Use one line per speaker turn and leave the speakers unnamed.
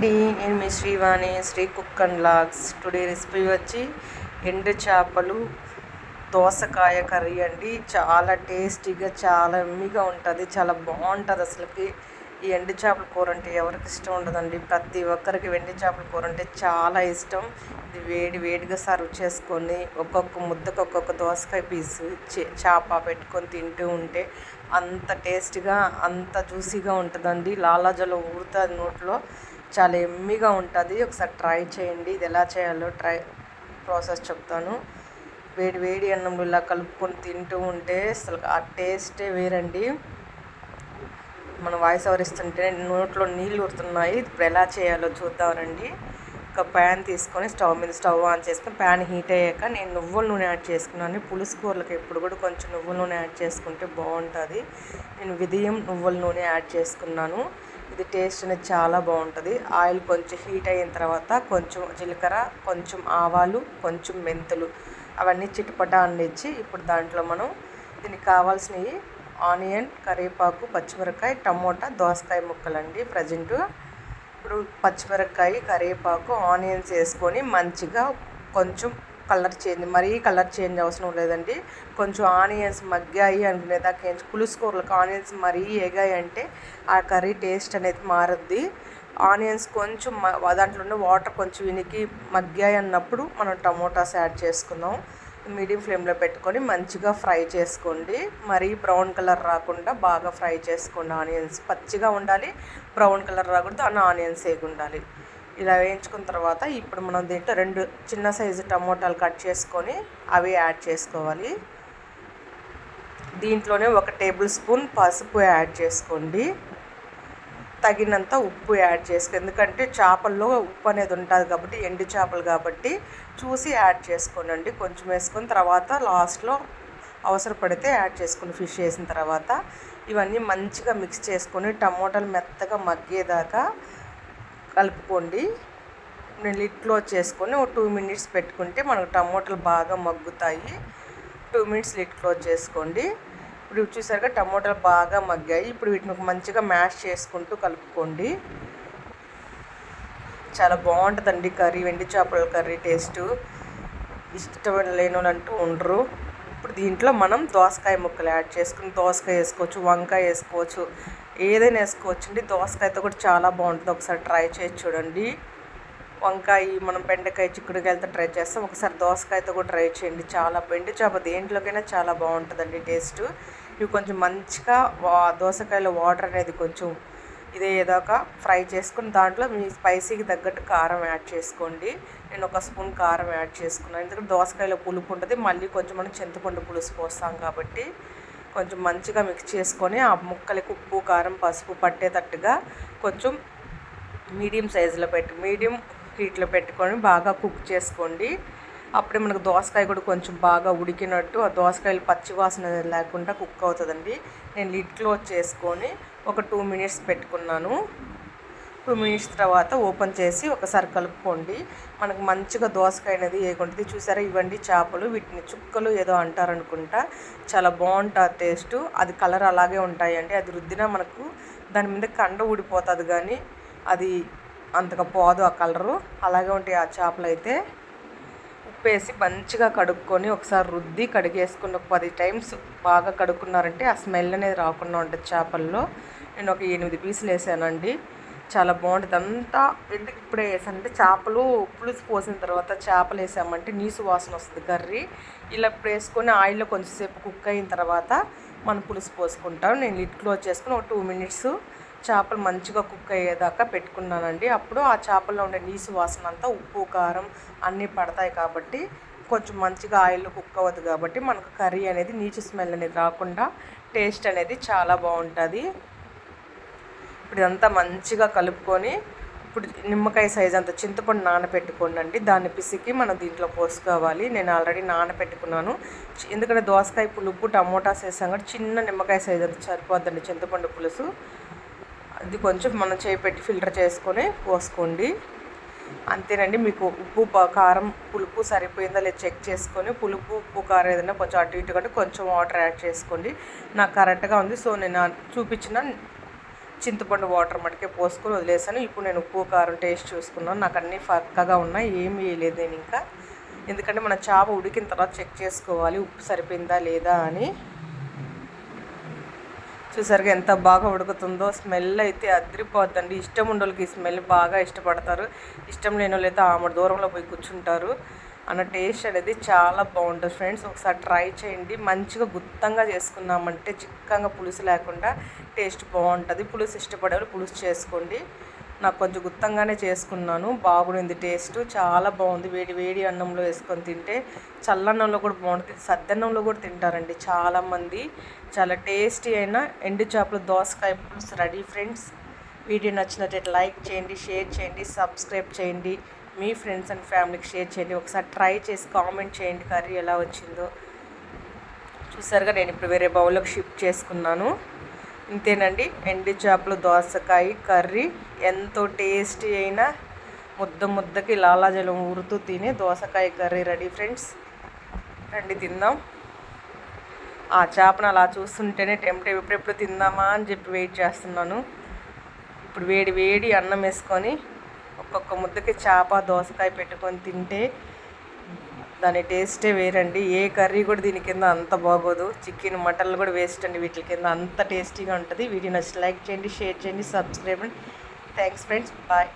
అండి నేను మీ Srivani Sri cook and vlogs today recipe వచ్చి ఎండు చేపలు దోసకాయ కర్రీ అండి. చాలా టేస్టీగా చాలా ఎమ్మిగా ఉంటుంది. చాలా బాగుంటుంది అసలుకి. ఈ ఎండు చేపల కూర అంటే ఎవరికి ఇష్టం ఉండదండి. ప్రతి ఒక్కరికి ఎండు చేపల కూర అంటే చాలా ఇష్టం. ఇది వేడి వేడిగా సర్వ్ చేసుకొని ఒక్కొక్క ముద్దకు ఒక్కొక్క దోసకాయ పీసు చేప పెట్టుకొని తింటూ ఉంటే అంత టేస్టీగా అంత జ్యూసీగా ఉంటుందండి. లాలాజలో ఊరుతుంది నోట్లో. చాలా ఎమ్మిగా ఉంటుంది. ఒకసారి ట్రై చేయండి. ఇది ఎలా చేయాలో ట్రై ప్రాసెస్ చెప్తాను. వేడి వేడి అన్నంలో ఇలా కలుపుకొని తింటూ ఉంటే అసలు ఆ టేస్టే వేరండి. మనం వాయిస్ ఓవర్ ఇస్తుంటే నోట్లో నీళ్ళు ఉడుతున్నాయి ఇప్పుడు ఎలా చేయాలో చూద్దామండి ఒక ప్యాన్ తీసుకొని స్టవ్ మీద స్టవ్ ఆన్ చేసుకుని ప్యాన్ హీట్ అయ్యాక నేను నువ్వుల నూనె యాడ్ చేసుకున్నాను. పులుసు కూరలకు ఎప్పుడు కూడా కొంచెం నువ్వుల నూనె యాడ్ చేసుకుంటే బాగుంటుంది. నేను విదయం నువ్వుల నూనె యాడ్ చేసుకున్నాను. ఇది టేస్ట్ అనేది చాలా బాగుంటుంది. ఆయిల్ కొంచెం హీట్ అయిన తర్వాత కొంచెం జీలకర్ర కొంచెం ఆవాలు కొంచెం మెంతులు అవన్నీ చిటపట అందించి ఇప్పుడు దాంట్లో మనం దీనికి కావాల్సినవి ఆనియన్ కరివేపాకు పచ్చిమిరకాయ టమోటా దోసకాయ ముక్కలండి ప్రజెంటు. ఇప్పుడు పచ్చిమిరకాయ కరివేపాకు ఆనియన్స్ వేసుకొని మంచిగా కొంచెం కలర్ చేంజ్ మరీ కలర్ చేంజ్ అవసరం లేదండి. కొంచెం ఆనియన్స్ మగ్గాయి అనుకునేదాకా పులుసు పులుసుకూరలకు ఆనియన్స్ మరీ ఏగాయి అంటే ఆ కర్రీ టేస్ట్ అనేది మారుద్ది. ఆనియన్స్ కొంచెం దాంట్లో ఉన్న వాటర్ కొంచెం వినికి మగ్గాయి అన్నప్పుడు మనం టమోటాస్ యాడ్ చేసుకుందాం. మీడియం ఫ్లేమ్లో పెట్టుకొని మంచిగా ఫ్రై చేసుకోండి. మరీ బ్రౌన్ కలర్ రాకుండా బాగా ఫ్రై చేసుకోండి ఆనియన్స్. పచ్చిగా ఉండాలి బ్రౌన్ కలర్ రాకూడదు అన్న ఆనియన్స్ వేగి ఉండాలి ఇలా వేయించుకున్న తర్వాత ఇప్పుడు మనం దీంట్లో రెండు చిన్న సైజు టమోటాలు కట్ చేసుకొని అవి యాడ్ చేసుకోవాలి. దీంట్లోనే ఒక టేబుల్ స్పూన్ పసుపు యాడ్ చేసుకోండి. తగినంత ఉప్పు యాడ్ చేసుకో ఎందుకంటే చేపల్లో ఉప్పు అనేది ఉంటుంది కాబట్టి ఎండు చేపలు కాబట్టి చూసి యాడ్ చేసుకోనండి. కొంచెం వేసుకొని తర్వాత లాస్ట్లో అవసరపడితే యాడ్ చేసుకుని ఫిష్ వేసిన తర్వాత ఇవన్నీ మంచిగా మిక్స్ చేసుకొని టమోటాలు మెత్తగా మగ్గేదాకా కలుపుకోండి. నేను లిడ్ క్లోజ్ చేసుకొని ఒక టూ మినిట్స్ పెట్టుకుంటే మనకు టమోటాలు బాగా మగ్గుతాయి. టూ మినిట్స్ లిడ్ క్లోజ్ చేసుకోండి. ఇప్పుడు చూసారుగా టమోటాలు బాగా మగ్గాయి. ఇప్పుడు వీటిని మంచిగా మ్యాష్ చేసుకుంటూ కలుపుకోండి. చాలా బాగుంటుందండి కర్రీ వెండి చేపల కర్రీ టేస్ట్. ఇష్టం లేని అంటూ ఉండరు. ఇప్పుడు దీంట్లో మనం దోసకాయ ముక్కలు యాడ్ చేసుకుని దోసకాయ వేసుకోవచ్చు వంకాయ వేసుకోవచ్చు. ఏదైనా వేసుకోవచ్చు అండి దోసకాయతో కూడా చాలా బాగుంటుంది. ఒకసారి ట్రై చేసి చూడండి. వంకాయ మనం బెండకాయ చిక్కుడుకాయలతో ట్రై చేస్తాం. ఒకసారి దోసకాయతో కూడా ట్రై చేయండి. చాలా బెండి చేప దేంట్లోకైనా చాలా బాగుంటుందండి టేస్ట్. ఇవి కొంచెం మంచిగా వా దోసకాయలో వాటర్ అనేది కొంచెం ఇదే ఏదాకా ఫ్రై చేసుకుని దాంట్లో మీ స్పైసీకి తగ్గట్టు కారం యాడ్ చేసుకోండి. నేను ఒక స్పూన్ కారం యాడ్ చేసుకున్నాను. ఎందుకంటే దోసకాయలో పులుపు ఉంటుంది. మళ్ళీ కొంచెం మనం చింతపండు పులుసు పోస్తాం కాబట్టి. కొంచెం మంచిగా మిక్స్ చేసుకొని ఆ ముక్కలకి ఉప్పు కారం పసుపు పట్టేటట్టుగా కొంచెం మీడియం సైజులో పెట్టి మీడియం హీట్లో పెట్టుకొని బాగా కుక్ చేసుకోండి. అప్పుడే మనకు దోసకాయ కూడా కొంచెం బాగా ఉడికినట్టు ఆ దోసకాయలు పచ్చివాసన లేకుండా కుక్ అవుతుందండి. నేను లిడ్ క్లోజ్ చేసుకొని ఒక టూ మినిట్స్ పెట్టుకున్నాను. టూ మినిట్స్ తర్వాత ఓపెన్ చేసి ఒకసారి కలుపుకోండి మనకు మంచిగా దోసకాయ అనేది వేయకుంటుంది. చూసారా? ఇవ్వండి చేపలు వీటిని చుక్కలు ఏదో అంటారనుకుంటా. చాలా బాగుంటుంది టేస్ట్. అది కలర్ అలాగే ఉంటాయండి. అది రుద్దినా మనకు దాని మీద కండ ఊడిపోతుంది కానీ అది అంతగా పోదు ఆ కలరు. అలాగే ఉంటాయి ఆ చేపలు అయితే ఉప్పేసి మంచిగా కడుక్కొని ఒకసారి రుద్ది కడిగేసుకుని ఒక పది టైమ్స్ బాగా కడుక్కున్నారంటే ఆ స్మెల్ అనేది రాకుండా ఉంటుంది చేపల్లో. నేను ఒక ఎనిమిది పీసులు వేసానండి. చాలా బాగుంటుంది అంతా ఎందుకు ఇప్పుడే వేసానంటే చేపలు పులుసు పోసిన తర్వాత చేపలు వేసామంటే నీసు వాసన వస్తుంది కర్రీ. ఇలా ఇప్పుడు వేసుకొని ఆయిల్లో కొంచెంసేపు కుక్ అయిన తర్వాత మనం పులుసు పోసుకుంటాం. నేను లిట్ క్లోజ్ చేసుకుని ఒక టూ మినిట్స్ చేపలు మంచిగా కుక్ అయ్యేదాకా పెట్టుకున్నానండి. అప్పుడు ఆ చేపల్లో ఉండే నీసు వాసన అంతా ఉప్పు కారం అన్నీ పడతాయి కాబట్టి కొంచెం మంచిగా ఆయిల్లో కుక్ అవ్వదు కాబట్టి మనకు కర్రీ అనేది నీచు స్మెల్ అనేది రాకుండా టేస్ట్ అనేది చాలా బాగుంటుంది. ఇప్పుడు ఇదంతా మంచిగా కలుపుకొని ఇప్పుడు నిమ్మకాయ సైజ్ అంత చింతపండు నానబెట్టుకోండి దాన్ని పిసికి మనం దీంట్లో పోసుకోవాలి నేను ఆల్రెడీ నానబెట్టుకున్నాను ఎందుకంటే దోసకాయ పులుపు టమోటాస్ వేసాం కాబట్టి చిన్న నిమ్మకాయ సైజ్ అంత సరిపోద్దండి చింతపండు పులుసు. అది కొంచెం మనం చేపెట్టి ఫిల్టర్ చేసుకొని పోసుకోండి. అంతేనండి మీకు ఉప్పు కారం పులుపు సరిపోయిందా లేదా చెక్ చేసుకొని పులుపు ఉప్పు కారం ఏదైనా కొంచెం అటు ఇటు కంటే కొంచెం వాటర్ యాడ్ చేసుకోండి. నాకు కరెక్ట్గా ఉంది. సో నేను చూపించిన చింతపండు వాటర్ మటుకే పోసుకొని వదిలేసాను. ఇప్పుడు నేను ఉప్పు కారం టేస్ట్ చూసుకున్నాను. నాకు అన్నీ పక్కగా ఉన్నాయి. ఏమి వేయలేదు నేను ఇంకా. ఎందుకంటే మన చేప ఉడికిన తర్వాత చెక్ చేసుకోవాలి. ఉప్పు సరిపోయిందా లేదా అని. చూసారుగా ఎంత బాగా ఉడుకుతుందో. స్మెల్ అయితే అదిరిపోద్దండి. ఇష్టం ఉండోళ్ళకి ఈ స్మెల్ బాగా ఇష్టపడతారు. ఇష్టం లేని వాళ్ళు అయితే ఆమె దూరంలో పోయి కూర్చుంటారు. అన్న టేస్ట్ అనేది చాలా బాగుంటుంది ఫ్రెండ్స్. ఒకసారి ట్రై చేయండి. మంచిగా గుత్తంగా చేసుకున్నామంటే చిక్కగా పులుసు లేకుండా టేస్ట్ బాగుంటుంది. పులుసు ఇష్టపడేవారు పులుసు చేసుకోండి. నాకు కొంచెం గుత్తంగానే చేసుకున్నాను. బాగుంది టేస్ట్. చాలా బాగుంది. వేడి వేడి అన్నంలో వేసుకొని తింటే చల్లన్నంలో కూడా బాగుంటుంది. సద్దన్నంలో కూడా తింటారండి చాలామంది. చాలా టేస్టీ అయిన ఎండు చేపలు దోసకాయ పులుసు రెడీ ఫ్రెండ్స్. వీడియో నచ్చినట్లయితే లైక్ చేయండి షేర్ చేయండి సబ్స్క్రైబ్ చేయండి. మీ ఫ్రెండ్స్ అండ్ ఫ్యామిలీకి షేర్ చేయండి. ఒకసారి ట్రై చేసి కామెంట్ చేయండి కర్రీ ఎలా వచ్చిందో. చూసారుగా నేను ఇప్పుడు వేరే బౌల్లోకి షిఫ్ట్ చేసుకున్నాను. ఇంతేనండి ఎండి చేపలు దోసకాయ కర్రీ ఎంతో టేస్టీ అయినా ముద్ద ముద్దకి లాలాజలం ఊరుతూ తినే దోసకాయ కర్రీ రెడీ ఫ్రెండ్స్ రండి తిందాం. ఆ చేపను అలా చూస్తుంటేనే టెంప్ట్ ఎప్పుడెప్పుడు తిందామా అని చెప్పి వెయిట్ చేస్తున్నాను. ఇప్పుడు వేడి వేడి అన్నం వేసుకొని ఒక్కొక్క ముద్దకి చేప దోసకాయ పెట్టుకొని తింటే దాని టేస్టే వేరండి. ఏ కర్రీ కూడా దీని కింద అంత బాగోదు. చికెన్ మటన్లు కూడా వేస్ట్ అండి వీటి కింద. అంత టేస్టీగా ఉంటుంది. వీడియో నచ్చి లైక్ చేయండి షేర్ చేయండి సబ్స్క్రైబ్ అండి థ్యాంక్స్ ఫ్రెండ్స్. బాయ్.